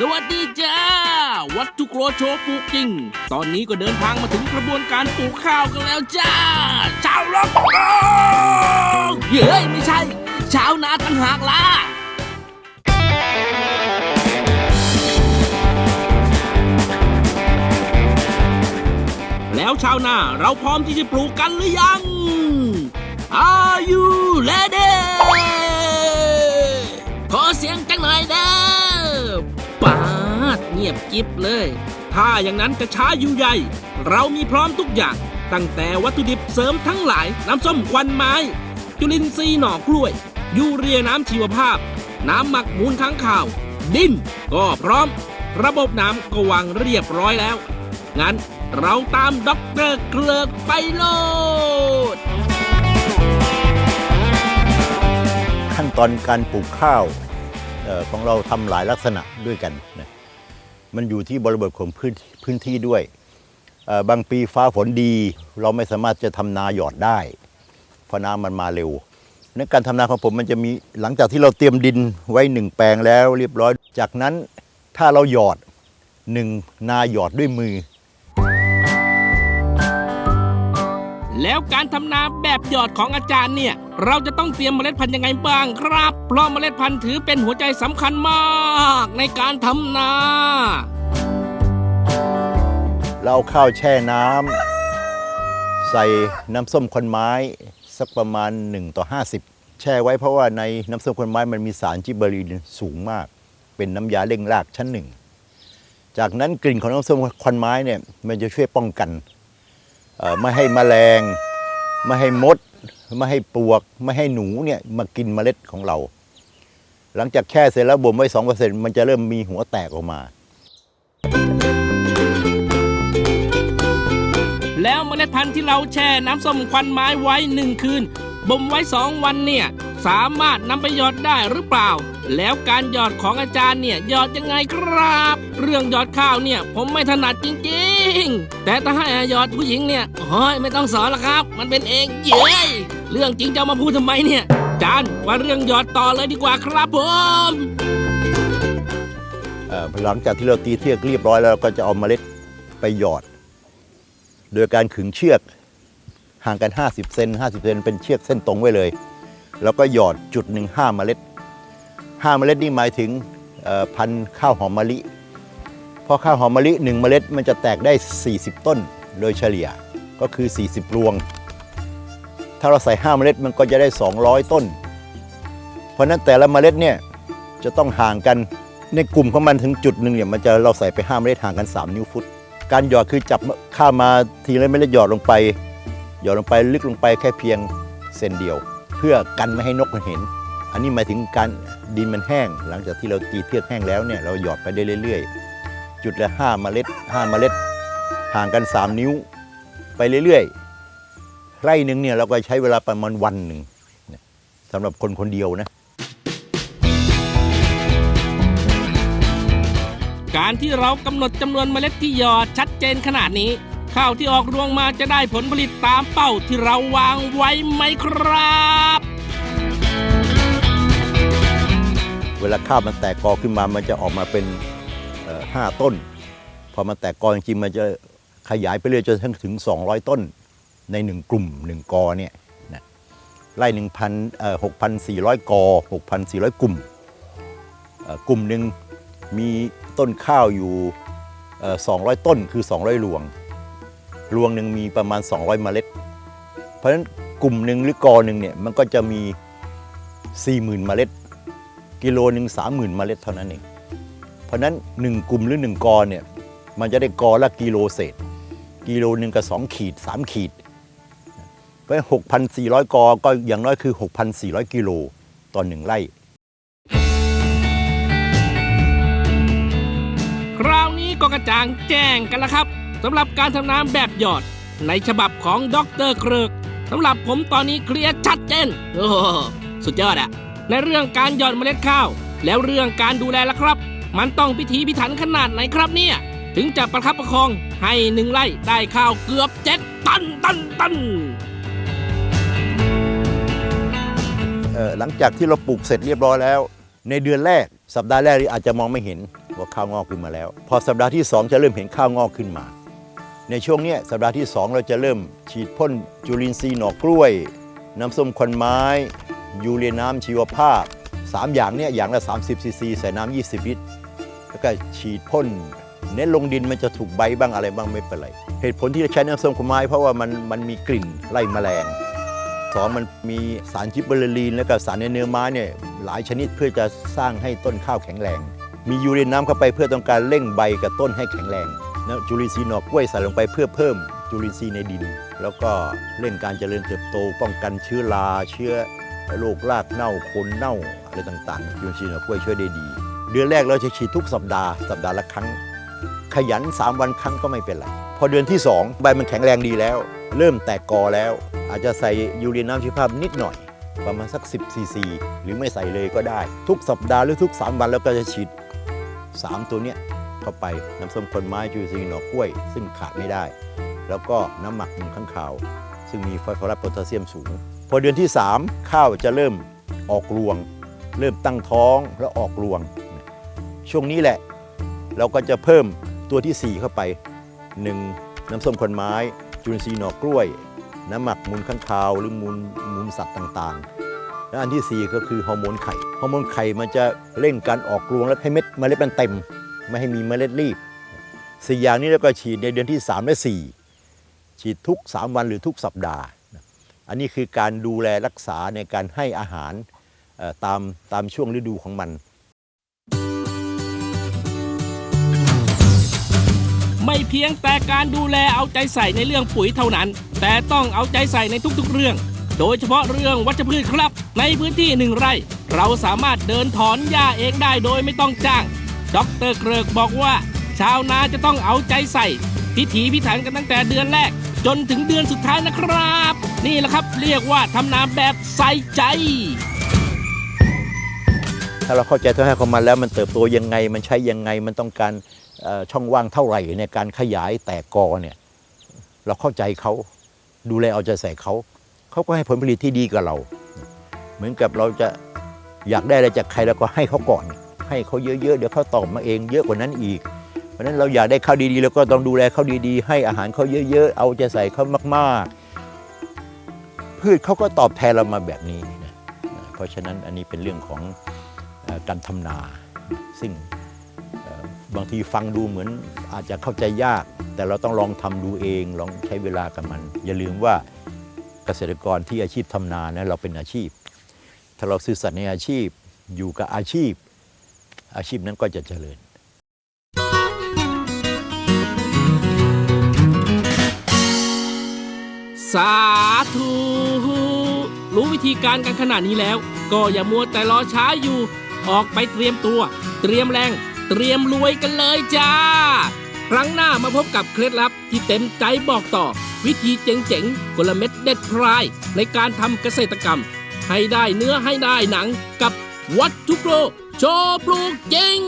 สวัสดีจ้า วัตถุโรโชปลูกจริง ตอนนี้ก็เดินทางมาถึงกระบวนการปลูกข้าวกันแล้วจ้า ชาวโลกเย้ยไม่ใช่ ชาวนาต่างหากล่ะแล้วชาวนาเราพร้อมที่จะปลูกกันหรือยัง Are you ready ขอเสียงจังหน่อยเด้ ปาดเงียบกิบเลย ถ้าอย่างนั้นจะช้าอยู่ใหญ่ เรามีพร้อมทุกอย่าง ตั้งแต่วัตถุดิบเสริมทั้งหลาย น้ำส้มควันไม้ จุลินทรีย์หน่อกล้วย ยูเรียน้ำชีวภาพ น้ำหมักมูลค้างข่าว ดินก็พร้อม ระบบน้ำก็วางเรียบร้อยแล้ว งั้นเราตามด็อกเตอร์เกลือกไปโลด ขั้นตอนการปลูกข้าว ของเราทำหลายลักษณะด้วยกันนะมันอยู่ที่บริบทของพื้นพื้นที่ด้วย บางปีฟ้าฝนดี เราไม่สามารถจะทำนาหยอดได้เพราะน้ำมันมาเร็วในการทำนาของผมมันจะมีหลังจากที่เราเตรียมดินไว้หนึ่งแปลงแล้ว เรียบร้อย จากนั้นถ้าเราหยอดหนึ่งนาหยอดด้วยมือ แล้วการทำนาแบบหยอดของอาจารย์เนี่ย เราจะต้องเตรียมเมล็ดพันธุ์ยังไงบ้างครับ เพราะเมล็ดพันธุ์ถือเป็นหัวใจสำคัญมากในการทำนา เราเอาข้าวแช่น้ำใส่น้ำส้มควันไม้สักประมาณ 1 ต่อ 50 แช่ไว้เพราะว่าในน้ำส้มควันไม้มันมีสารจิบเบอรีนสูงมาก เป็นน้ำยาเร่งรากชั้นหนึ่ง จากนั้นกลิ่นของน้ำส้มควันไม้เนี่ยมันจะช่วยป้องกันเอ่อไม่ให้แมลง ไม่ให้มด ไม่ให้ปลวก ไม่ให้หนูเนี่ยมากินเมล็ดของเรา หลังจากแช่เสร็จแล้วบ่มไว้2%มันจะเริ่มมีหัวแตกออกมา แล้วเมล็ดพันธุ์ที่เราแช่น้ำส้มควันไม้ไว้หนึ่งคืนบ่มไว้สองวันเนี่ยสามารถนำไปหยอดได้หรือเปล่า แล้วการหยอดของอาจารย์เนี่ยหยอดยังไงครับ เรื่องหยอดข้าวเนี่ยผมไม่ถนัดจริงๆ แต่ถ้าให้หยอดผู้หญิงเนี่ยโอ้ยไม่ต้องสอนละครับ มันเป็นเองเย้ยเรื่องจริงจะมาพูดทำไมเนี่ยอาจารย์ว่าเรื่องหยอดต่อเลยดีกว่าครับผมหลังจากที่เราตีเทือกเรียบร้อยแล้วเราก็จะเอาเมล็ดไปหยอด โดยการขึงเชือกห่างกัน 50 เซน50 เซนเป็นเชือกเส้นตรงไว้เลย แล้วก็หยอดจุดหนึ่งห้าเมล็ด ห้าเมล็ดนี่หมายถึงพันธุ์ข้าวหอมมะลิ เพราะข้าวหอมมะลิหนึ่งเมล็ดมันจะแตกได้ 40 ต้นโดยเฉลี่ยก็คือ 40 รวง ถ้าเราใส่5เมล็ดมันก็จะได้ 200 ต้น เพราะนั้นแต่ละเมล็ดเนี่ยจะต้องห่างกันในกลุ่มของมันถึงจุดหนึ่งเนี่ยมันจะเราใส่ไปห้าเมล็ดห่างกัน 3 นิ้วฟุต การหยอดคือจับข้าวมาทีละเมล็ดหยอดลงไป หยอดลงไปลึกลงไปแค่เพียงเซนเดียว เพื่อกันไม่ให้นกมันเห็น อันนี้หมายถึงการดินมันแห้ง หลังจากที่เราตีเทือกแห้งแล้วเนี่ยเราหยอดไปได้เรื่อย ๆ จุดละ5เมล็ด5เมล็ดห่างกัน 3 นิ้วไปเรื่อยๆ ไร่หนึ่งเนี่ยเราก็ใช้เวลาประมาณวันหนึ่งสำหรับคนคนเดียวนะ การที่เรากำหนดจำนวนเมล็ดที่หยอดชัดเจนขนาดนี้ ข้าวที่ออกรวงมาจะได้ผลผลิตตามเป้าที่เราวางไว้ไหมครับ เวลาข้าวมันแตกกอขึ้นมา มันจะออกมาเป็นห้าต้น พอมันแตกกอจริงๆมันจะขยายไปเรื่อยจนถึง 200 ต้นในหนึ่งกลุ่มหนึ่งกอเนี่ยนะไร่หนึ่งพันหกพันสี่ร้อยกอหกพันสี่ร้อยกลุ่มกลุ่มหนึ่งมีต้นข้าวอยู่สองร้อยต้นคือ 200รวง รวงหนึ่งมีประมาณ 200 เมล็ด เพราะฉะนั้นกลุ่มหนึ่งหรือกอหนึ่งเนี่ยมันก็จะมี 40,000 เมล็ด กิโลหนึ่งสามหมื่นเมล็ดเท่านั้นเอง เพราะฉะนั้น 1 กลุ่มหรือ 1 กอเนี่ยมันจะได้กอละกิโลเศษ กิโลหนึ่งกับ 2 ขีด 3 ขีด เพราะหกพันสี่ร้อยกอก็อย่างน้อยคือ 6,400 กิโลต่อหนึ่งไร่ คราวนี้ก็กระจ่างแจ้งกันแล้วครับสำหรับการทำน้ำแบบหยอด ในฉบับของดรเกริกสำหรับผมตอนนี้เคลียร์ชัดเจนโอ้สุดยอดอะ ในเรื่องการหย่อดเมล็ดข้าว แล้วเรื่องการดูแลล่ะครับ มันต้องพิถีพิถันขนาดไหนครับเนี่ย ถึงจะประคับประคองให้หนึ่งไร่ได้ข้าวเกือบเจ็ดตันตันตันหลังจากที่เราปลูกเสร็จเรียบร้อยแล้ว ในเดือนแรก สัปดาห์แรกนี่อาจจะมองไม่เห็นว่าข้าวงอกขึ้นมาแล้ว พอสัปดาห์ที่ 2 จะเริ่มเห็นข้าวงอกขึ้นมา ในช่วงนี้สัปดาห์ที่ 2 เราจะเริ่มฉีดพ่นจุลินทรีย์หน่อกล้วย น้ำส้มควันไม้ ยูเรียน้ำชีวภาพ 3 อย่างเนี่ยอย่างละ 30ซีซีใส่น้ำ20ลิตรแล้วก็ฉีดพ่นเน้นลงดินมันจะถูกใบบ้างอะไรบ้างไม่เป็นไร เหตุผลที่เราใช้น้ำส้มควันไม้เพราะว่ามันมันมีกลิ่นไล่แมลงสองมันมีสารจิบเบอร์ลีน และก็สารในเนื้อไม้เนี่ยหลายชนิดเพื่อจะสร้างให้ต้นข้าวแข็งแรง มียูเรียนน้ำเข้าไปเพื่อต้องการเร่งใบกับต้นให้แข็งแรงนะจุลินทรีย์หนอกกล้วยใส่ลงไปเพื่อเพิ่มจุลินทรีย์ในดิน แล้วก็เร่งการเจริญเติบโตป้องกันเชื้อราเชื้อ โรครากเน่าโคนเน่าอะไรต่างๆจุลินทรีย์หนอกล้วยช่วยได้ดี เดือนแรกเราจะฉีดทุกสัปดาห์สัปดาห์ละครั้ง ขยัน 3 วันครั้งก็ไม่เป็นไรพอเดือนที่ 2 ใบมันแข็งแรงดีแล้ว เริ่มแตกกอแล้ว อาจจะใส่ยูเรียนน้ำชีวภาพนิดหน่อย ประมาณสัก 10ซีซีหรือไม่ใส่เลยก็ได้ ทุกสัปดาห์หรือทุก 3 วันแล้วก็จะฉีด 3 ตัวเนี้ยเข้าไปน้ำส้มคนไม้จูซีหนอกล้วย ซึ่งขาดไม่ได้ แล้วก็น้ำหมักหมูข้างขาว ซึ่งมีฟอสฟอรัสโพแทสเซียมสูง พอเดือนที่ 3 ข้าวจะเริ่มออกรวง เริ่มตั้งท้องแล้วออกรวง ช่วงนี้แหละ เราก็จะเพิ่มตัวที่ 4 เข้าไป 1. น้ำส้มคนไม้ จุลินทรีย์หนอกล้วย น้ำหมักมูลข้างคาวหรือมูลมูลสัตว์ต่างๆ และอันที่ 4 ก็คือฮอร์โมนไข่ฮอร์โมนไข่มันจะเร่งการออกรวงและให้เม็ดเมล็ดมันเต็ม ไม่ให้มีเมล็ดรีบสี่อย่างนี้แล้วก็ฉีดในเดือนที่ 3 และ 4 ฉีดทุก 3 วันหรือทุกสัปดาห์ อันนี้คือการดูแลรักษาในการให้อาหารตามตามช่วงฤดูของมัน ไม่เพียงแต่การดูแลเอาใจใส่ในเรื่องปุ๋ยเท่านั้น แต่ต้องเอาใจใส่ในทุกๆเรื่อง โดยเฉพาะเรื่องวัชพืชครับ ในพื้นที่หนึ่งไร่ เราสามารถเดินถอนหญ้าเองได้โดยไม่ต้องจ้างดรเกริกบอกว่า ชาวนาจะต้องเอาใจใส่ พิถีพิถันกันตั้งแต่เดือนแรก จนถึงเดือนสุดท้ายนะครับ นี่แหละครับเรียกว่าทำนาแบบใส่ใจ ถ้าเราเข้าใจตัวให้ของมันแล้วมันเติบโตยังไง มันใช้ยังไงมันต้องการช่องว่างเท่าไหร่ในการขยายแตกกอเนี่ยเราเข้าใจเขาดูแลเอาใจใส่เขาเขาก็ให้ผลผลิตที่ดีกับเรา เหมือนกับเราจะอยากได้อะไรจากใครเราก็ให้เขาก่อน ให้เขาเยอะๆเดี๋ยวเขาตอบมาเองเยอะกว่านั้นอีก เพราะนั้นเราอยากได้ข้าวดีๆเราก็ต้องดูแลเขาดีๆ ให้อาหารเขาเยอะ ๆ เอาใจใส่เขามากๆ พืชเขาก็ตอบแทนเรามาแบบนี้นะเพราะฉะนั้นอันนี้เป็นเรื่องของอการทำนา ซึ่งบางทีฟังดูเหมือนอาจจะเข้าใจยาก แต่เราต้องลองทำดูเองลองใช้เวลากับมัน อย่าลืมว่าเกษตรกรที่อาชีพทำนานะเราเป็นอาชีพ ถ้าเราซื่อสัตย์ในอาชีพอยู่กับอาชีพ อาชีพนั้นก็จะเจริญ สาธุ รู้วิธีการกันขนาดนี้แล้ว ก็อย่ามัวแต่รอช้าอยู่ ออกไปเตรียมตัว เตรียมแรง เตรียมรวยกันเลยจ้า ครั้งหน้ามาพบกับเคล็ดลับที่เต็มใจบอกต่อ วิธีเจ๋งๆกลเม็ดเด็ดพรายในการทำเกษตรกรรม ให้ได้เนื้อให้ได้หนังกับวัตถุโปรโชว์ปลูกจริง